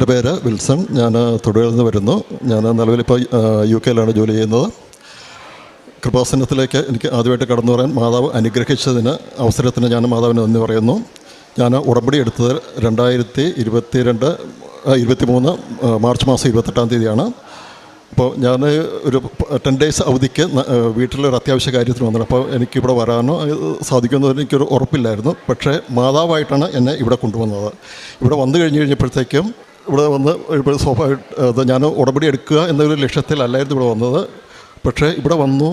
എന്റെ പേര് വിൽസൺ. ഞാൻ തൊടുപുഴയിൽ നിന്ന് വരുന്നു. ഞാൻ നിലവിലിപ്പോൾ യു കെയിലാണ് ജോലി ചെയ്യുന്നത്. കൃപാസനത്തിലേക്ക് എനിക്ക് ആദ്യമായിട്ട് കടന്നു പറയാൻ മാതാവ് അനുഗ്രഹിച്ചതിന് അവസരത്തിന് ഞാൻ മാതാവിന് നന്ദി പറയുന്നു. ഞാൻ ഉടമ്പടി എടുത്തത് രണ്ടായിരത്തി ഇരുപത്തി രണ്ട് ഇരുപത്തി മൂന്ന് മാർച്ച് മാസം ഇരുപത്തെട്ടാം തീയതിയാണ്. അപ്പോൾ ഞാൻ ഒരു ടെൻ ഡേയ്സ് അവധിക്ക് വീട്ടിലൊരു അത്യാവശ്യ കാര്യത്തിന് വന്നത് അപ്പോൾ എനിക്കിവിടെ വരാനോ സാധിക്കുമെന്ന് എനിക്കൊരു ഉറപ്പില്ലായിരുന്നു. പക്ഷേ മാതാവായിട്ടാണ് എന്നെ ഇവിടെ കൊണ്ടുവന്നത്. ഇവിടെ വന്നു കഴിഞ്ഞ് കഴിഞ്ഞപ്പോഴത്തേക്കും ഇവിടെ വന്ന് ഇപ്പോൾ സ്വാഭാവിക ഞാൻ ഉടമ്പടി എടുക്കുക എന്നൊരു ലക്ഷ്യത്തിലല്ലായിരുന്നു ഇവിടെ വന്നത്. പക്ഷേ ഇവിടെ വന്നു.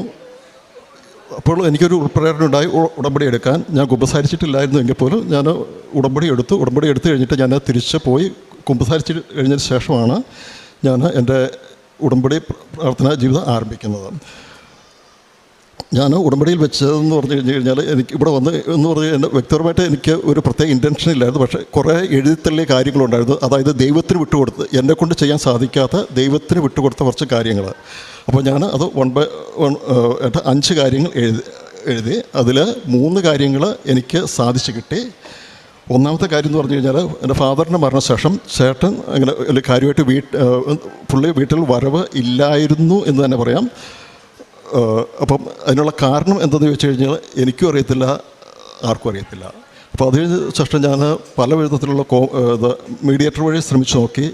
അപ്പോൾ എനിക്കൊരു ഉൾപ്രേരണ ഉണ്ടായി ഉടമ്പടി എടുക്കാൻ. ഞാൻ കുമ്പസാരിച്ചിട്ടില്ലായിരുന്നു എങ്കിൽ പോലും ഞാൻ ഉടമ്പടി എടുത്തു. ഉടമ്പടി എടുത്തു കഴിഞ്ഞിട്ട് ഞാൻ തിരിച്ച് പോയി കുമ്പസാരിച്ച് കഴിഞ്ഞതിന് ശേഷമാണ് ഞാൻ എന്റെ ഉടമ്പടി പ്രാർത്ഥനാ ജീവിതം ആരംഭിക്കുന്നത്. ഞാൻ ഉടമ്പടിയിൽ വെച്ചതെന്ന് പറഞ്ഞു കഴിഞ്ഞ് കഴിഞ്ഞാൽ എനിക്ക് ഇവിടെ വന്ന് എന്ന് പറഞ്ഞു കഴിഞ്ഞാൽ വ്യക്തിപരമായിട്ട് എനിക്ക് ഒരു പ്രത്യേക ഇന്റൻഷൻ ഇല്ലായിരുന്നു. പക്ഷേ കുറേ എഴുതിത്തള്ളിയ കാര്യങ്ങളുണ്ടായിരുന്നു അതായത് ദൈവത്തിന് വിട്ടുകൊടുത്ത് എന്നെ കൊണ്ട് ചെയ്യാൻ സാധിക്കാത്ത ദൈവത്തിന് വിട്ടുകൊടുത്ത കുറച്ച് കാര്യങ്ങൾ അപ്പോൾ ഞാൻ അത് വൺ ബൈ വൺ അഞ്ച് കാര്യങ്ങൾ എഴുതി എഴുതി. അതിൽ മൂന്ന് കാര്യങ്ങൾ എനിക്ക് സാധിച്ചു കിട്ടി. ഒന്നാമത്തെ കാര്യം എന്ന് പറഞ്ഞു കഴിഞ്ഞാൽ എന്റെ ഫാദറിന്റെ മരണശേഷം ചേട്ടൻ അങ്ങനെ കാര്യമായിട്ട് വീട്ട് പുള്ളി വീട്ടിൽ വരവ് ഇല്ലായിരുന്നു എന്ന് തന്നെ പറയാം. അപ്പം അതിനുള്ള കാരണം എന്തെന്ന് ചോദിച്ചു കഴിഞ്ഞാൽ എനിക്കും അറിയത്തില്ല ആർക്കും അറിയത്തില്ല. അപ്പോൾ അതിന് ശേഷം ഞാൻ പല വിധത്തിലുള്ള കോ ഇത് മീഡിയേറ്റർ വഴി ശ്രമിച്ചു നോക്കി.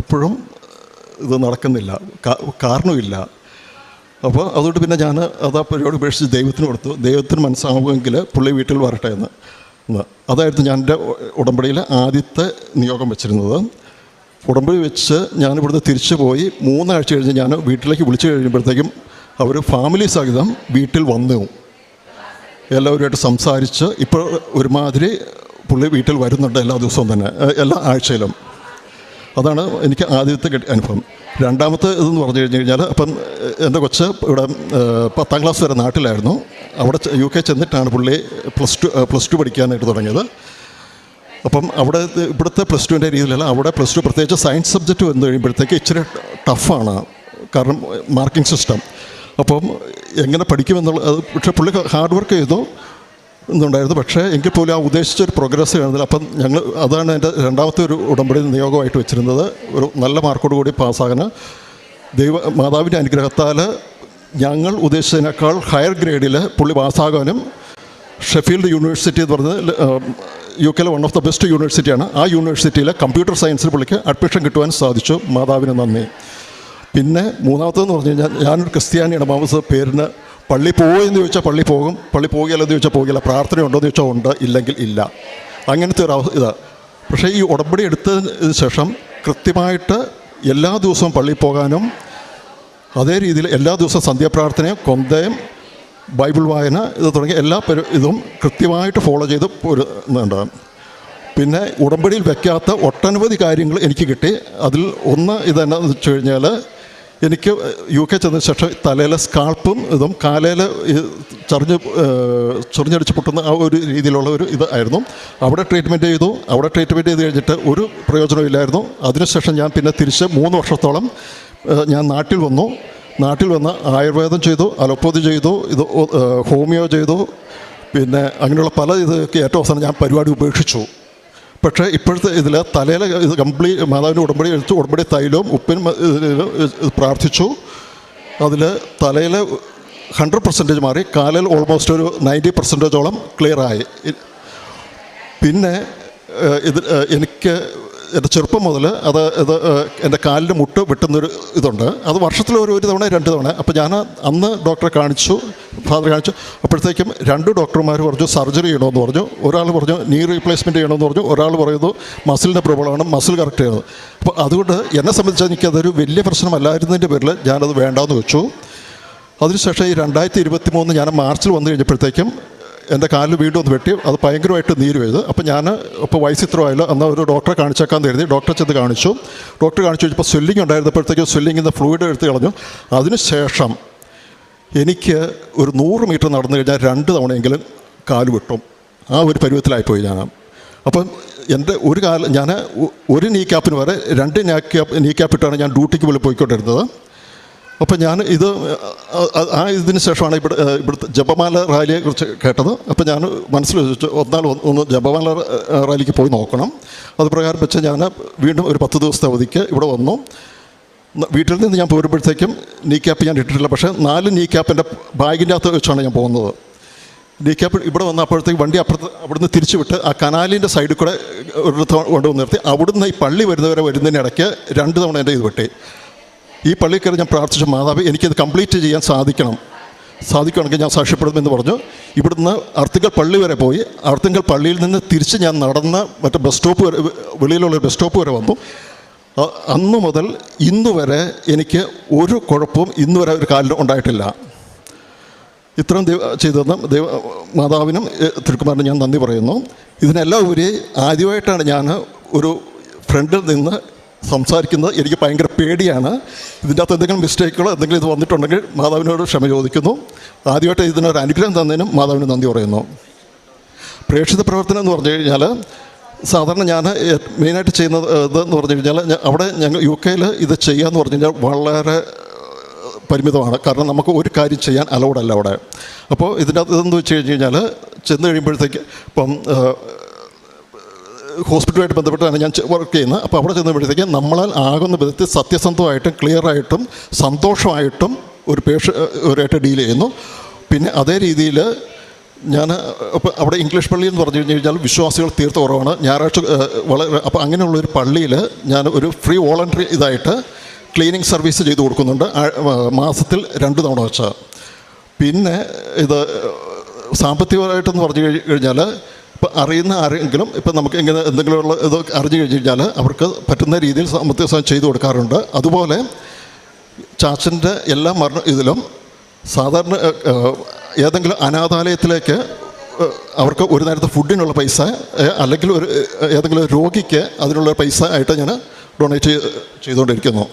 അപ്പോഴും ഇത് നടക്കുന്നില്ല കാരണമില്ല അപ്പോൾ അതുകൊണ്ട് പിന്നെ ഞാൻ അത് ആ പരിപാടി ഉപേക്ഷിച്ച് ദൈവത്തിന് കൊടുത്തു. ദൈവത്തിന് മനസ്സാവുമെങ്കിൽ പുള്ളി വീട്ടിൽ വരട്ടെ എന്ന്. അതായിരുന്നു ഞാൻ എന്റെ ഉടമ്പടിയിൽ ആദ്യത്തെ നിയോഗം വെച്ചിരുന്നത്. ഉടമ്പടി വെച്ച് ഞാൻ ഇവിടുന്ന് തിരിച്ചു പോയി. മൂന്നാഴ്ച കഴിഞ്ഞ് ഞാൻ വീട്ടിലേക്ക് വിളിച്ചു കഴിയുമ്പോഴത്തേക്കും അവർ ഫാമിലി സഹിതം വീട്ടിൽ വന്നു. എല്ലാവരുമായിട്ട് സംസാരിച്ച് ഇപ്പോൾ ഒരുമാതിരി പുള്ളി വീട്ടിൽ വരുന്നുണ്ട് എല്ലാ ദിവസവും തന്നെ എല്ലാ ആഴ്ചയിലും. അതാണ് എനിക്ക് ആദ്യത്തെ അനുഭവം. രണ്ടാമത്തെ ഇതെന്ന് പറഞ്ഞു കഴിഞ്ഞു കഴിഞ്ഞാൽ അപ്പം എന്റെ കൊച്ച് ഇവിടെ പത്താം ക്ലാസ് വരെ നാട്ടിലായിരുന്നു. അവിടെ യു കെ ചെന്നിട്ടാണ് പുള്ളി പ്ലസ് ടു പ്ലസ് ടു പഠിക്കാനായിട്ട് തുടങ്ങിയത്. അപ്പം അവിടെ ഇവിടുത്തെ പ്ലസ് ടുവിന്റെ രീതിയിലല്ല അവിടെ പ്ലസ് ടു പ്രത്യേകിച്ച് സയൻസ് സബ്ജക്റ്റ് വന്നു കഴിയുമ്പോഴത്തേക്ക് ഇച്ചിരി ടഫാണ്. കാരണം മാർക്കിംഗ് സിസ്റ്റം. അപ്പം എങ്ങനെ പഠിക്കുമെന്നുള്ള അത് പക്ഷേ പുള്ളി ഹാർഡ് വർക്ക് ചെയ്തു എന്നുണ്ടായിരുന്നു. പക്ഷേ എങ്കിൽ പോലും ആ ഉദ്ദേശിച്ച ഒരു പ്രോഗ്രസ് കാണുന്നില്ല. അപ്പം ഞങ്ങൾ അതാണ് എന്റെ രണ്ടാമത്തെ ഒരു ഉടമ്പടി നിയോഗമായിട്ട് വെച്ചിരുന്നത്. ഒരു നല്ല മാർക്കോട് കൂടി പാസ്സാകാൻ ദൈവ മാതാവിന്റെ അനുഗ്രഹത്താൽ ഞങ്ങൾ ഉദ്ദേശിച്ചതിനേക്കാൾ ഹയർ ഗ്രേഡിൽ പുള്ളി പാസ്സാകാനും ഷെഫീൽഡ് യൂണിവേഴ്സിറ്റി എന്ന് പറഞ്ഞത് യു കെയിലെ വൺ ഓഫ് ദ ബെസ്റ്റ് യൂണിവേഴ്സിറ്റിയാണ് ആ യൂണിവേഴ്സിറ്റിയിലെ കമ്പ്യൂട്ടർ സയൻസിൽ പുള്ളിക്ക് അഡ്മിഷൻ കിട്ടുവാൻ സാധിച്ചു. മാതാവിന് നന്ദി. പിന്നെ മൂന്നാമത്തേന്ന് പറഞ്ഞു കഴിഞ്ഞാൽ ഞാനൊരു ക്രിസ്ത്യാനിയാണ്. മാമസ് പേരിന് പള്ളി പോയെന്ന് ചോദിച്ചാൽ പള്ളി പോകും. പള്ളി പോകുകയല്ലെന്ന് ചോദിച്ചാൽ പോകില്ല പ്രാർത്ഥന ഉണ്ടോ എന്ന് ചോദിച്ചാൽ ഉണ്ട്. ഇല്ലെങ്കിൽ ഇല്ല. അങ്ങനത്തെ ഒരു അവസ്ഥ. ഇതാ പക്ഷേ ഈ ഉടമ്പടി എടുത്തതിന് ശേഷം കൃത്യമായിട്ട് എല്ലാ ദിവസവും പള്ളി പോകാനും അതേ രീതിയിൽ എല്ലാ ദിവസവും സന്ധ്യാപ്രാർത്ഥനയും കൊന്തയും ബൈബിൾ വായന ഇത് തുടങ്ങിയ എല്ലാ പരി ഇതും കൃത്യമായിട്ട് ഫോളോ ചെയ്ത് പോരുന്നുണ്ട്. പിന്നെ ഉടമ്പടിയിൽ വയ്ക്കാത്ത ഒട്ടനവധി കാര്യങ്ങൾ എനിക്ക് കിട്ടി. അതിൽ ഒന്ന് ഇതെന്നാന്ന് വെച്ച് കഴിഞ്ഞാൽ എനിക്ക് യു കെ ചെന്നതിന് ശേഷം തലയിലെ സ്കാൾപ്പും ഇതും കാലയിൽ ചറിഞ്ഞ് ചൊറിഞ്ഞടിച്ച് പൊട്ടുന്ന ആ ഒരു രീതിയിലുള്ള ഒരു ഇത് ആയിരുന്നു. അവിടെ ട്രീറ്റ്മെന്റ് ചെയ്തു. അവിടെ ട്രീറ്റ്മെന്റ് ചെയ്ത് കഴിഞ്ഞിട്ട് ഒരു പ്രയോജനമില്ലായിരുന്നു അതിനുശേഷം ഞാൻ പിന്നെ തിരിച്ച് മൂന്ന് വർഷത്തോളം ഞാൻ നാട്ടിൽ വന്നു. നാട്ടിൽ വന്ന് ആയുർവേദം ചെയ്തു അലോപ്പതി ചെയ്തു ഇത് ഹോമിയോ ചെയ്തു. പിന്നെ അങ്ങനെയുള്ള പല ഇതൊക്കെ ഏറ്റവും അവസാനം ഞാൻ പരിപാടി ഉപേക്ഷിച്ചു. പക്ഷേ ഇപ്പോഴത്തെ ഇതിൽ തലയിലെ ഇത് കംപ്ലീറ്റ് മാതാവിന്റെ ഉടമ്പടി എടുത്തു ഉടമ്പടി തൈലവും ഉപ്പിനും പ്രാർത്ഥിച്ചു. അതിൽ തലയിൽ ഹൺഡ്രഡ് പെർസെന്റേജ് മാറി കാലിൽ ഓൾമോസ്റ്റ് ഒരു നയന്റി പെർസെന്റേജോളം ക്ലിയറായി പിന്നെ ഇത് എനിക്ക് എന്റെ ചെറുപ്പം മുതൽ അത് ഇത് എന്റെ കാലിന്റെ മുട്ട് വെട്ടുന്നൊരു ഇതുണ്ട്. അത് വർഷത്തിൽ ഒരു ഒരു തവണ രണ്ട് തവണ. അപ്പോൾ ഞാൻ അന്ന് ഡോക്ടറെ കാണിച്ചു ഫാദർ കാണിച്ചു. അപ്പോഴത്തേക്കും രണ്ട് ഡോക്ടർമാർ പറഞ്ഞു സർജറി ചെയ്യണമെന്ന് പറഞ്ഞു. ഒരാൾ പറഞ്ഞു നീ റീപ്ലേസ്മെന്റ് ചെയ്യണമെന്ന് പറഞ്ഞു. ഒരാൾ പറയുന്നു മസിലിന്റെ പ്രോബ്ലമാണ് മസിൽ കറക്റ്റ് ചെയ്യണം. അപ്പോൾ അതുകൊണ്ട് എന്നെ സംബന്ധിച്ച് എനിക്കതൊരു വലിയ പ്രശ്നമല്ലായിരുന്നതിന്റെ പേരിൽ ഞാനത് വേണ്ടാന്ന് വെച്ചു. അതിനുശേഷം ഈ രണ്ടായിരത്തി ഇരുപത്തി മൂന്ന് ഞാൻ മാർച്ചിൽ വന്നു കഴിഞ്ഞപ്പോഴത്തേക്കും എന്റെ കാലിൽ വീണ്ടും ഒന്ന് വെട്ടി. അത് ഭയങ്കരമായിട്ട് നീര് വരുത് അപ്പോൾ ഞാൻ ഇപ്പോൾ വയസ്സ് ഇത്ര ആയല്ലോ എന്നാൽ ഒരു ഡോക്ടറെ കാണിച്ചേക്കാൻ തരുന്നത് ഡോക്ടറെ ചെന്ന് കാണിച്ചു. ഡോക്ടർ കാണിച്ചു കഴിഞ്ഞപ്പോൾ സ്വെല്ലിംഗ് ഉണ്ടായിരുന്നപ്പോഴത്തേക്കും നിന്ന് ഫ്ലൂയിഡ് എടുത്ത് കളഞ്ഞു. അതിനുശേഷം എനിക്ക് ഒരു നൂറ് മീറ്റർ നടന്നു കഴിഞ്ഞാൽ രണ്ട് തവണയെങ്കിലും കാൽ വെട്ടും. ആ ഒരു പരുവത്തിലായിപ്പോയി ഞാൻ. അപ്പം എന്റെ ഒരു കാലം ഞാൻ ഒരു നീ ക്യാപ്പിന് വരെ രണ്ട് നീ ക്യാപ്പ് നീ ക്യാപ്പിട്ടാണ് ഞാൻ ഡ്യൂട്ടിക്ക് പോലും പോയിക്കൊണ്ടിരുന്നത്. അപ്പോൾ ഞാൻ ഇത് ആ, ഇതിന് ശേഷമാണ് ഇവിടെ ഇവിടുത്തെ ജപമാല റാലിയെ കുറിച്ച് കേട്ടത്. അപ്പോൾ ഞാൻ മനസ്സിൽ വെച്ചു ഒന്നാൾ ഒന്ന് ജപമാല റാലിക്ക് പോയി നോക്കണം. അത് പ്രകാരം വെച്ച് ഞാൻ വീണ്ടും ഒരു പത്ത് ദിവസത്തെ അവധിക്ക് ഇവിടെ വന്നു. വീട്ടിൽ നിന്ന് ഞാൻ പോരുമ്പോഴത്തേക്കും നീ ക്യാപ്പ് ഞാൻ ഇട്ടിട്ടില്ല. പക്ഷേ നാല് നീ ക്യാപ്പിന്റെ ബാഗിന്റെ അകത്ത് വെച്ചാണ് ഞാൻ പോകുന്നത്. നീ ക്യാപ്പ് ഇവിടെ വന്നപ്പോഴത്തേക്ക് വണ്ടി അപ്പുറത്ത് അവിടുന്ന് തിരിച്ചു വിട്ട് ആ കനാലിന്റെ സൈഡിൽ കൂടെ ഒരിടത്ത് കൊണ്ടുവന്ന് നിർത്തി. അവിടുന്ന് ഈ പള്ളി വരുന്നവരെ വരുന്നതിനിടയ്ക്ക് രണ്ട് തവണ എന്റെ ഇത് വെട്ടി. ഈ പള്ളിയിൽ കയറി ഞാൻ പ്രാർത്ഥിച്ച മാതാവ് എനിക്കത് കംപ്ലീറ്റ് ചെയ്യാൻ സാധിക്കണം. സാധിക്കുകയാണെങ്കിൽ ഞാൻ സാക്ഷ്യപ്പെടുമെന്ന് പറഞ്ഞു. ഇവിടുന്ന് അർത്തിങ്കൽ പള്ളി വരെ പോയി. അർത്തിങ്കൽ പള്ളിയിൽ നിന്ന് തിരിച്ച് ഞാൻ നടന്ന മറ്റേ ബസ് സ്റ്റോപ്പ് വരെ വെളിയിലുള്ള ബസ് സ്റ്റോപ്പ് വരെ വന്നു. അന്നു മുതൽ ഇന്നുവരെ എനിക്ക് ഒരു കുഴപ്പവും ഇന്ന് വരെ ഒരു കാലിലും ഉണ്ടായിട്ടില്ല. ഇത്രയും ദൈവ ചെയ്തതെന്ന് ദൈവ മാതാവിനും തിരുക്കുമാറിനും ഞാൻ നന്ദി പറയുന്നു. ഇതിനെല്ലാം ഉപരി ആദ്യമായിട്ടാണ് ഞാൻ ഒരു ഫ്രണ്ടിൽ നിന്ന് സംസാരിക്കുന്നത് എനിക്ക് ഭയങ്കര പേടിയാണ്. ഇതിന്റെ അകത്ത് എന്തെങ്കിലും മിസ്റ്റേക്കുകളോ എന്തെങ്കിലും ഇത് വന്നിട്ടുണ്ടെങ്കിൽ മാതാവിനോട് ക്ഷമ ചോദിക്കുന്നു. ആദ്യമായിട്ട് ഇതിനൊരു അനുഗ്രഹം തന്നതിനും മാതാവിന് നന്ദി പറയുന്നു. പ്രേക്ഷിത പ്രവർത്തനം എന്ന് പറഞ്ഞു കഴിഞ്ഞാൽ സാധാരണ ഞാൻ മെയിനായിട്ട് ചെയ്യുന്നത് ഇതെന്ന് പറഞ്ഞു കഴിഞ്ഞാൽ അവിടെ ഞങ്ങൾ യു കെയിൽ ഇത് ചെയ്യാമെന്ന് പറഞ്ഞു കഴിഞ്ഞാൽ വളരെ പരിമിതമാണ്. കാരണം നമുക്ക് ഒരു കാര്യം ചെയ്യാൻ അലൗഡല്ല അവിടെ. അപ്പോൾ ഇതിന്റെ അകത്ത് ഇതെന്ന് വെച്ച് കഴിഞ്ഞ് കഴിഞ്ഞാൽ ചെന്ന് കഴിയുമ്പോഴത്തേക്ക് ഇപ്പം ഹോസ്പിറ്റലുമായിട്ട് ബന്ധപ്പെട്ടാണ് ഞാൻ വർക്ക് ചെയ്യുന്നത്. അപ്പോൾ അവിടെ ചെന്നപ്പോഴത്തേക്ക് നമ്മളാൽ ആകുന്ന വിധത്തിൽ സത്യസന്ധമായിട്ടും ക്ലിയറായിട്ടും സന്തോഷമായിട്ടും ഒരു പേഷ ഒരായിട്ട് ഡീൽ ചെയ്യുന്നു. പിന്നെ അതേ രീതിയിൽ ഞാൻ അപ്പോൾ അവിടെ ഇംഗ്ലീഷ് പള്ളി എന്ന് പറഞ്ഞു കഴിഞ്ഞു കഴിഞ്ഞാൽ വിശ്വാസികൾ തീർത്ത കുറവാണ്. ഞായറാഴ്ച വളരെ അപ്പോൾ അങ്ങനെയുള്ളൊരു പള്ളിയിൽ ഞാൻ ഒരു ഫ്രീ വോളണ്ടറി ഇതായിട്ട് ക്ലീനിങ് സർവീസ് ചെയ്ത് കൊടുക്കുന്നുണ്ട്. മാസത്തിൽ രണ്ട് തവണ വെച്ചാൽ പിന്നെ ഇത് സാമ്പത്തികമായിട്ടെന്ന് പറഞ്ഞു കഴിഞ്ഞാൽ ഇപ്പം അറിയുന്ന ആരെങ്കിലും ഇപ്പം നമുക്ക് ഇങ്ങനെ എന്തെങ്കിലുമുള്ള ഇത് അറിഞ്ഞു കഴിഞ്ഞ് കഴിഞ്ഞാൽ അവർക്ക് പറ്റുന്ന രീതിയിൽ സാമ്പത്തിക സഹായം ചെയ്തു കൊടുക്കാറുണ്ട്. അതുപോലെ ചാച്ചന്റെ എല്ലാ മരണ ഇതിലും സാധാരണ ഏതെങ്കിലും അനാഥാലയത്തിലേക്ക് അവർക്ക് ഒരു നേരത്തെ ഫുഡിനുള്ള പൈസ അല്ലെങ്കിൽ ഒരു ഏതെങ്കിലും രോഗിക്ക് അതിനുള്ള പൈസ ആയിട്ട് ഞാൻ ഡൊണേറ്റ് ചെയ്തുകൊണ്ടിരിക്കുന്നു.